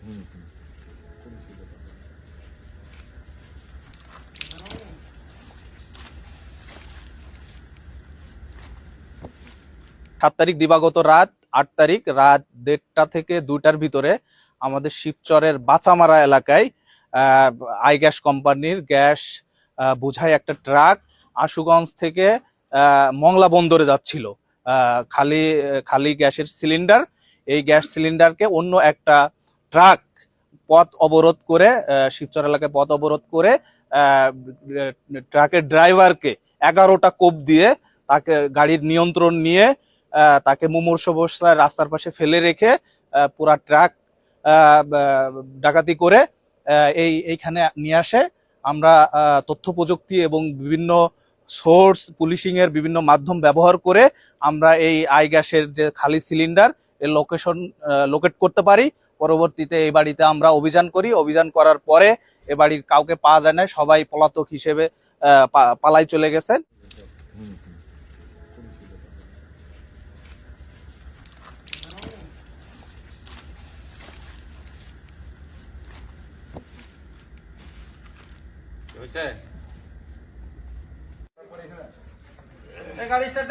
সাত তারিখ দিবাগত রাত, আট তারিখ রাত দেড়টা থেকে দুইটার ভিতরে আমাদের শিবচরের বাঁচামারা এলাকায় আই গ্যাস কোম্পানির গ্যাস বোঝাই একটা ট্রাক আশুগঞ্জ থেকে মংলা বন্দরে যাচ্ছিল। খালি খালি গ্যাসের সিলিন্ডার। এই গ্যাস সিলিন্ডারকে অন্য একটা ট্রাক পথ অবরোধ করে শিবচর এলাকায় পথ অবরোধ করে ট্রাকের ড্রাইভারকে এগারোটা কোপ দিয়ে তাকে গাড়ির নিয়ন্ত্রণ নিয়ে তাকে মুমূর্ষ অবস্থায় রাস্তার পাশে ফেলে রেখে পুরা ট্রাক ডাকাতি করে এই, এইখানে নিয়ে আসে। আমরা তথ্য প্রযুক্তি এবং বিভিন্ন সোর্স পুলিশিংয়ের বিভিন্ন মাধ্যম ব্যবহার করে আমরা এই আই গ্যাসের যে খালি সিলিন্ডার এর লোকেশন লোকেট করতে পারি। পরবর্তীতে এই বাড়িতে আমরা অভিযান করি। অভিযান করার পরে এ বাড়ির কাউকে পাওয়া যায় না। সবাই পলাতক হিসেবে পালাই চলে গেছেন হয়েছে গাড়ি স্টার্ট